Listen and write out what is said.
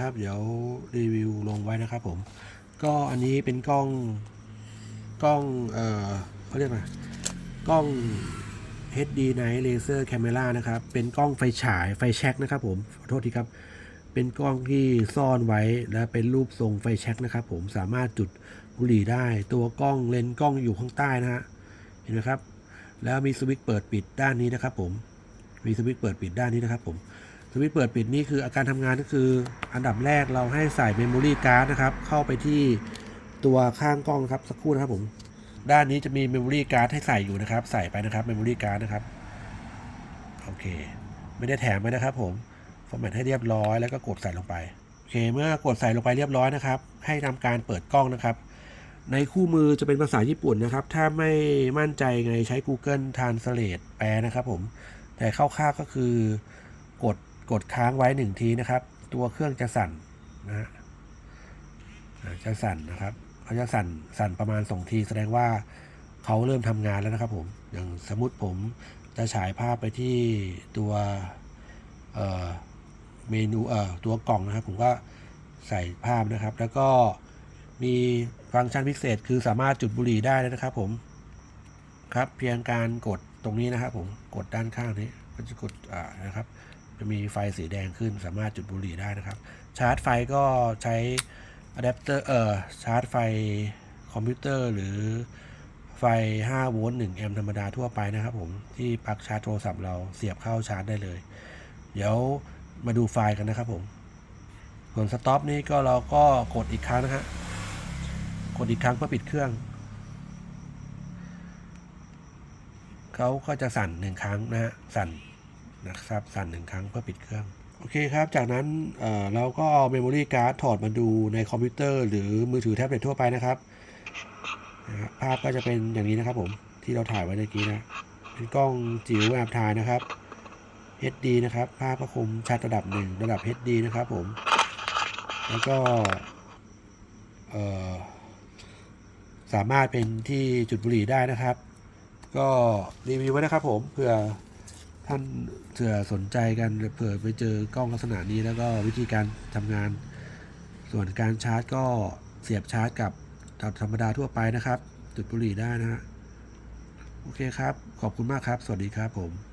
ครับเดี๋ยวรีวิวลงไว้นะครับผม ก็อันนี้เป็นกล้องกล้องเอ่อเขาเรียกไรกล้อง HD Night Laser Camera นะครับ เป็นกล้องไฟฉายไฟแช็กนะครับผมขอโทษทีครับ เป็นกล้องที่ซ่อนไว้และเป็นรูปทรงไฟแช็กนะครับผมสามารถจุดบุหรี่ได้ ตัวกล้องเลนส์กล้องอยู่ข้างใต้นะฮะเห็นไหมครับ แล้วมีสวิตช์เปิดปิดด้านนี้นะครับผมมีสวิตช์เปิดปิดด้านนี้นะครับผม สวิตช์เปิดปิดนี่คืออาการทำงานก็คืออันดับแรกเราให้ใส่เมมโมรี่การ์ดนะครับ เข้าไปที่ตัวข้างกล้องครับสักครู่นะครับผม ด้านนี้จะมีเมมโมรี่การ์ดให้ใส่อยู่นะครับ ใส่ไปนะครับเมมโมรี่การ์ดนะครับ โอเค ไม่ได้แถมไว้นะครับผมฟอร์แมตให้เรียบร้อยแล้วก็กดใส่ลงไป โอเค เมื่อกดใส่ลงไปเรียบร้อยนะครับ ให้ทำการเปิดกล้องนะครับ ในคู่มือจะเป็นภาษาญี่ปุ่นนะครับ ถ้าไม่มั่นใจไงใช้ Google Translate แปลนะครับผม แต่คร่าวๆก็คือกด กดค้างไว้หนึ่งทีนะครับ ตัวเครื่องจะสั่นนะฮะจะสั่นนะครับเขาจะสั่นสั่นประมาณสองที แสดงว่าเขาเริ่มทำงานแล้วนะครับผมอย่างสมมติผมจะฉายภาพไปที่ตัวเเมนูเอ่อตัวกล่องนะครับ ผมก็ใส่ภาพนะครับ แล้วก็มีฟังก์ชันพิเศษ คือสามารถจุดบุหรี่ได้เลยนะครับผมครับเพียงการกดตรงนี้นะครับผมกดด้านข้างนี้ก็จะกดอ่านะครับ จะมีไฟสีแดงขึ้นสามารถจุดบุหรี่ได้นะครับ ชาร์จไฟก็ใช้อะแดปเตอร์เอ่อชาร์จไฟคอมพิวเตอร์หรือไฟ 5 โวลต์ 1 แอมป์ธรรมดาทั่วไปนะครับผม ที่ปลั๊กชาร์จโทรศัพท์เราเสียบเข้าชาร์จได้เลย เดี๋ยวมาดูไฟล์กันนะครับผม ส่วนสต็อปนี้ก็เราก็กดอีกครั้งนะฮะ กดอีกครั้งเพื่อปิดเครื่อง เขาก็จะสั่นหนึ่งครั้งนะฮะ สั่น นะครับสั่นหนึ่งครั้งเพื่อปิดเครื่อง โอเคครับ จากนั้นเเราก็เอาเมมโมรี่การ์ดถอดมาดูในคอมพิวเตอร์หรือมือถือแท็บเล็ตทั่วไปนะครับนะภาพก็จะเป็นอย่างนี้นะครับผมที่เราถ่ายไว้เมื่อกี้นะเป็นกล้องจิ๋วแอบถ่ายนะครับ HD นะครับ ภาพก็คมชัดระดับหนึ่งระดับ HD นะครับผม แล้วก็สามารถเป็นที่จุดบุหรี่ได้นะครับ ก็รีวิวไว้นะครับผมเผื่อ ท่านเผื่อสนใจกันเผื่อไปเจอกล้องลักษณะนี้แล้วก็วิธีการทำงาน ส่วนการชาร์จก็เสียบชาร์จกับธรรมดาทั่วไปนะครับ จุดบุหรี่ได้นะฮะโอเคครับ ขอบคุณมากครับ สวัสดีครับผม